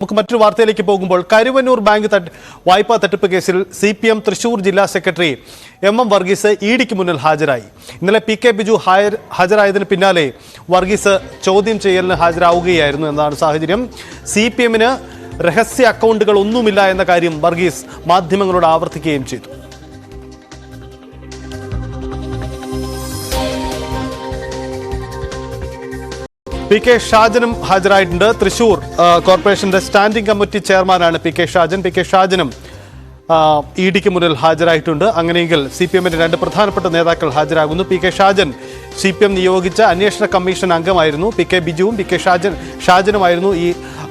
നമുക്ക് മറ്റൊരു വാർത്തയിലേക്ക് പോകുമ്പോൾ കരുവന്നൂർ ബാങ്ക് തട്ട് വായ്പാ തട്ടിപ്പ് കേസിൽ സി പി എം തൃശൂർ ജില്ലാ സെക്രട്ടറി എം എം വർഗീസ് ഇഡിക്ക് മുന്നിൽ ഹാജരായി. ഇന്നലെ പി കെ ബിജു ഹായർ ഹാജരായതിന് പിന്നാലെ വർഗീസ് ചോദ്യം ചെയ്യലിന് ഹാജരാവുകയായിരുന്നു എന്നാണ് സാഹചര്യം. സി പി എമ്മിന് രഹസ്യ അക്കൗണ്ടുകൾ ഒന്നുമില്ല എന്ന കാര്യം വർഗീസ് മാധ്യമങ്ങളോട് ആവർത്തിക്കുകയും ചെയ്തു. പി കെ ഷാജനും ഹാജരായിട്ടുണ്ട്. തൃശൂർ കോർപ്പറേഷന്റെ സ്റ്റാൻഡിംഗ് കമ്മിറ്റി ചെയർമാനാണ് P K Shajan. P K ഷാജനും E ഡിക്ക് മുന്നിൽ ഹാജരായിട്ടുണ്ട്. അങ്ങനെയെങ്കിൽ സി പി എമ്മിന്റെ രണ്ട് പ്രധാനപ്പെട്ട നേതാക്കൾ ഹാജരാകുന്നു. P K Shajan C P M നിയോഗിച്ച അന്വേഷണ കമ്മീഷൻ അംഗമായിരുന്നു. പി കെ ബിജുവും പി കെ ഷാജൻ ഷാജനുമായിരുന്നു ഈ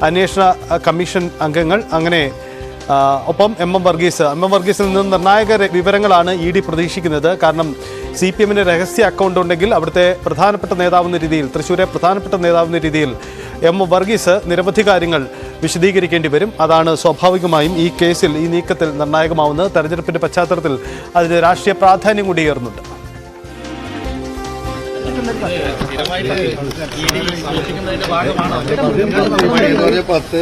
അന്വേഷണ കമ്മീഷൻ അംഗങ്ങൾ. അങ്ങനെ ഒപ്പം M M Varghese. M M വർഗീസിൽ നിന്ന് നിർണായക വിവരങ്ങളാണ് ഇ ഡി പ്രതീക്ഷിക്കുന്നത്. കാരണം സി പി എമ്മിന് രഹസ്യ അക്കൗണ്ട് ഉണ്ടെങ്കിൽ അവിടുത്തെ പ്രധാനപ്പെട്ട നേതാവെന്ന രീതിയിൽ തൃശ്ശൂരെ പ്രധാനപ്പെട്ട നേതാവെന്ന രീതിയിൽ എം വർഗീസ് നിരവധി കാര്യങ്ങൾ വിശദീകരിക്കേണ്ടി വരും. അതാണ് സ്വാഭാവികമായും ഈ കേസിൽ ഈ നീക്കത്തിൽ നിർണായകമാവുന്നത്. തെരഞ്ഞെടുപ്പിന്റെ പശ്ചാത്തലത്തിൽ അതിന് രാഷ്ട്രീയ പ്രാധാന്യം കൂടി ഉയർന്നുണ്ട് പത്ത്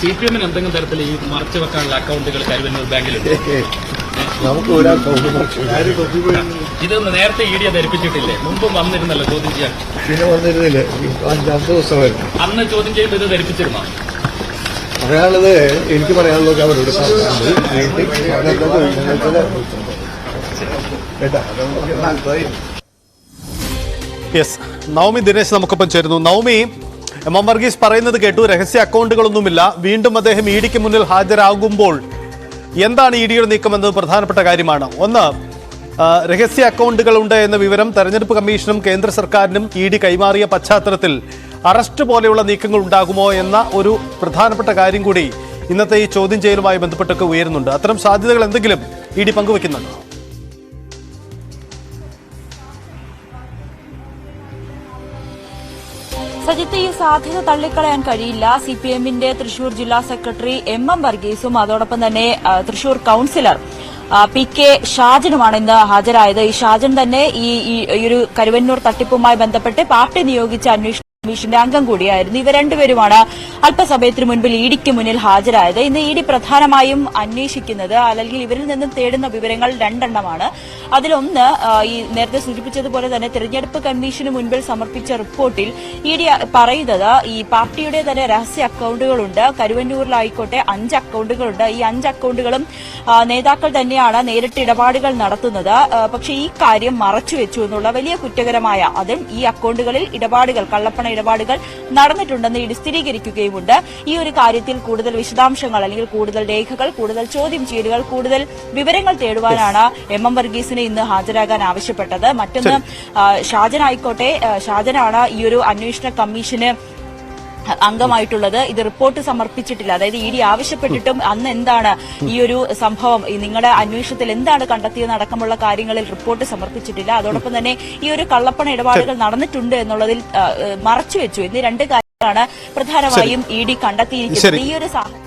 സി പി എമ്മിന് എന്തെങ്കിലും തരത്തിൽ ഈ മറച്ചു വെക്കാനുള്ള അക്കൗണ്ടുകൾ കരുവന്നൂർ ബാങ്കിലുണ്ട്. നമുക്ക് ഒരാൾ ഇത് നേരത്തെ ഇ ഡി ധരിപ്പിച്ചിട്ടില്ലേ? മുമ്പ് വന്നിരുന്നല്ലോ ചോദ്യം ചെയ്യാൻ. പിന്നെ വന്നിരുന്നില്ല? അഞ്ചാമത്തെ ദിവസമായിരുന്നു അന്ന് ചോദ്യം ചെയ്യുമ്പോൾ ഇത് ധരിപ്പിച്ചിരുന്നോ? പറയാനുള്ളത് എനിക്ക് പറയാനുള്ളത് അവരോട് യെസ് നവമി ദിനേശ് നമുക്കൊപ്പം ചേരുന്നു. നവമി എം എം വർഗീസ് പറയുന്നത് കേട്ടു. രഹസ്യ അക്കൗണ്ടുകളൊന്നുമില്ല. വീണ്ടും അദ്ദേഹം ഇ ഡിക്ക് മുന്നിൽ ഹാജരാകുമ്പോൾ എന്താണ് ഇ ഡിയുടെ നീക്കമെന്നത് പ്രധാനപ്പെട്ട കാര്യമാണ്. ഒന്ന് രഹസ്യ അക്കൗണ്ടുകൾ ഉണ്ട് എന്ന വിവരം തെരഞ്ഞെടുപ്പ് കമ്മീഷനും കേന്ദ്ര സർക്കാരിനും ഇ ഡി കൈമാറിയ പശ്ചാത്തലത്തിൽ അറസ്റ്റ് പോലെയുള്ള നീക്കങ്ങൾ ഉണ്ടാകുമോ എന്ന ഒരു പ്രധാനപ്പെട്ട കാര്യം കൂടി ഇന്നത്തെ ഈ ചോദ്യം ചെയ്യലുമായി ബന്ധപ്പെട്ടൊക്കെ ഉയരുന്നുണ്ട്. അത്തരം സാധ്യതകൾ എന്തെങ്കിലും ഇ ഡി പങ്കുവെക്കുന്നുണ്ടോ സജിത്ത് ഈ സാധ്യത തള്ളിക്കളയാൻ കഴിയില്ല. സി പി എമ്മിന്റെ തൃശൂർ ജില്ലാ സെക്രട്ടറി എം എം വർഗീസും അതോടൊപ്പം തന്നെ തൃശൂർ കൌൺസിലർ പി കെ ഷാജനുമാണ് ഇന്ന് ഹാജരായത്. ഈ ഷാജൻ തന്നെ ഈ ഒരു കരുവന്നൂർ തട്ടിപ്പുമായി ബന്ധപ്പെട്ട് പാർട്ടി നിയോഗിച്ച അന്വേഷണ കമ്മീഷന്റെ അംഗം കൂടിയായിരുന്നു. ഇവർ രണ്ടുപേരുമാണ് അല്പസമയത്തിന് മുൻപിൽ ഇ ഡിക്ക് മുന്നിൽ ഹാജരായത്. ഇന്ന് ഇ ഡി പ്രധാനമായും അന്വേഷിക്കുന്നത് അല്ലെങ്കിൽ ഇവരിൽ നിന്നും തേടുന്ന വിവരങ്ങൾ രണ്ടെണ്ണമാണ്. അതിലൊന്ന് ഈ നേരത്തെ സൂചിപ്പിച്ചതുപോലെ തന്നെ തെരഞ്ഞെടുപ്പ് കമ്മീഷന് മുൻപിൽ സമർപ്പിച്ച റിപ്പോർട്ടിൽ ഇ ഡി പറയുന്നത് ഈ പാർട്ടിയുടെ തന്നെ രഹസ്യ അക്കൌണ്ടുകളുണ്ട്. കരുവന്നൂരിലായിക്കോട്ടെ അഞ്ച് അക്കൌണ്ടുകളുണ്ട്. ഈ അഞ്ച് അക്കൌണ്ടുകളും നേതാക്കൾ തന്നെയാണ് നേരിട്ട് ഇടപാടുകൾ നടത്തുന്നത്. പക്ഷേ ഈ കാര്യം മറച്ചുവെച്ചു എന്നുള്ള വലിയ കുറ്റകരമായ അതും ഈ അക്കൌണ്ടുകളിൽ ഇടപാടുകൾ കള്ളപ്പണ ഇടപാടുകൾ നടന്നിട്ടുണ്ടെന്ന് ഇടി സ്ഥിരീകരിക്കുകയുമുണ്ട്. ഈ ഒരു കാര്യത്തിൽ കൂടുതൽ വിശദാംശങ്ങൾ അല്ലെങ്കിൽ കൂടുതൽ രേഖകൾ കൂടുതൽ ചോദ്യം ചെയ്യലുകൾ കൂടുതൽ വിവരങ്ങൾ തേടുവാനാണ് എം എം വർഗീസിനെ ഇന്ന് ഹാജരാകാൻ ആവശ്യപ്പെട്ടത്. മറ്റൊന്ന് ഷാജൻ ആയിക്കോട്ടെ ഷാജനാണ് ഈ ഒരു അന്വേഷണ കമ്മീഷന് അംഗമായിട്ടുള്ളത്. ഇത് റിപ്പോർട്ട് സമർപ്പിച്ചിട്ടില്ല. അതായത് ഇ ഡി ആവശ്യപ്പെട്ടിട്ടും അന്ന് എന്താണ് ഈ ഒരു സംഭവം നിങ്ങളുടെ അന്വേഷണത്തിൽ എന്താണ് കണ്ടെത്തിയത് അടക്കമുള്ള കാര്യങ്ങളിൽ റിപ്പോർട്ട് സമർപ്പിച്ചിട്ടില്ല. അതോടൊപ്പം തന്നെ ഈ ഒരു കള്ളപ്പണ ഇടപാടുകൾ നടന്നിട്ടുണ്ട് എന്നുള്ളതിൽ മറച്ചുവെച്ചു. എന്നീ രണ്ട് കാര്യങ്ങളാണ് പ്രധാനമായും ഇ ഡി കണ്ടെത്തിയിരിക്കുന്നത്. ഈ ഒരു സാഹചര്യം